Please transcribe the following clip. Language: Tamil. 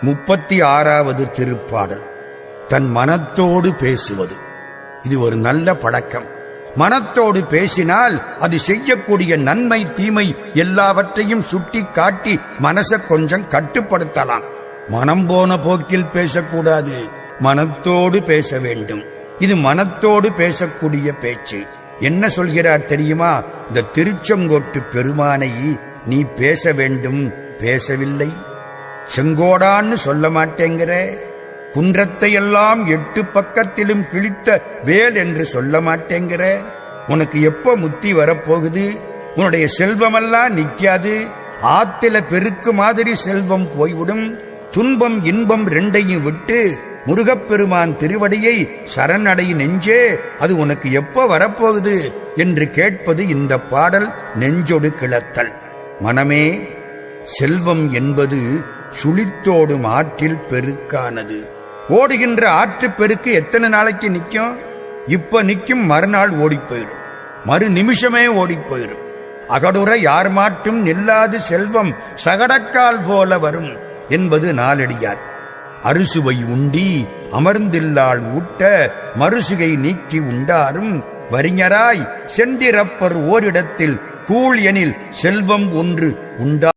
முப்பத்தி ஆறாவது திருப்பாடல். தன் மனத்தோடு பேசுவது. இது ஒரு நல்ல பழக்கம். மனத்தோடு பேசினால் அது செய்யக்கூடிய நன்மை தீமை எல்லாவற்றையும் சுட்டி காட்டி மனசை கொஞ்சம் கட்டுப்படுத்தலாம். மனம் போன போக்கில் பேசக்கூடாது. மனத்தோடு பேச வேண்டும். இது மனத்தோடு பேசக்கூடிய பேச்சு. என்ன சொல்கிறார் தெரியுமா? இந்த திருச்செங்கோட்டு பெருமானை நீ பேச வேண்டும் பேசவில்லை. செங்கோடான்னு சொல்ல மாட்டேங்கிற. குன்றத்தை எல்லாம் எட்டு பக்கத்திலும் கிழித்த வேல் என்று சொல்ல மாட்டேங்கிற. உனக்கு எப்ப முத்தி வரப்போகுது? உன்னுடைய செல்வமெல்லாம் நிக்காது. ஆத்தில பெருக்கு மாதிரி செல்வம் போய்விடும். துன்பம் இன்பம் ரெண்டையும் விட்டு முருகப்பெருமான் திருவடியை சரணடை நெஞ்சே அது உனக்கு எப்ப வரப்போகுது? என்று கேட்பது இந்த பாடல் நெஞ்சொடு கிளத்தல். மனமே செல்வம் என்பது சுழித்தோடும் ஆற்றில் பெருக்கானது. ஓடுகின்ற ஆற்று பெருக்கு எத்தனை நாளைக்கு நிக்கும் இப்ப நிக்கும் மறுநாள் ஓடிப் போயிடும் மறு நிமிஷமே ஓடிப் போயிடும் அகடுற யார் மாட்டும் நில்லாது செல்வம் சகடக்கால் போல வரும் என்பது நாளடியார். அறுசுவை உண்டி அமர்ந்தில்லாள் ஊட்ட மறுசுகை நீக்கி உண்டாரும் வரிஞராய் செந்திரப்பர் ஓரிடத்தில் கூழ் எனில் செல்வம் ஒன்று உண்டா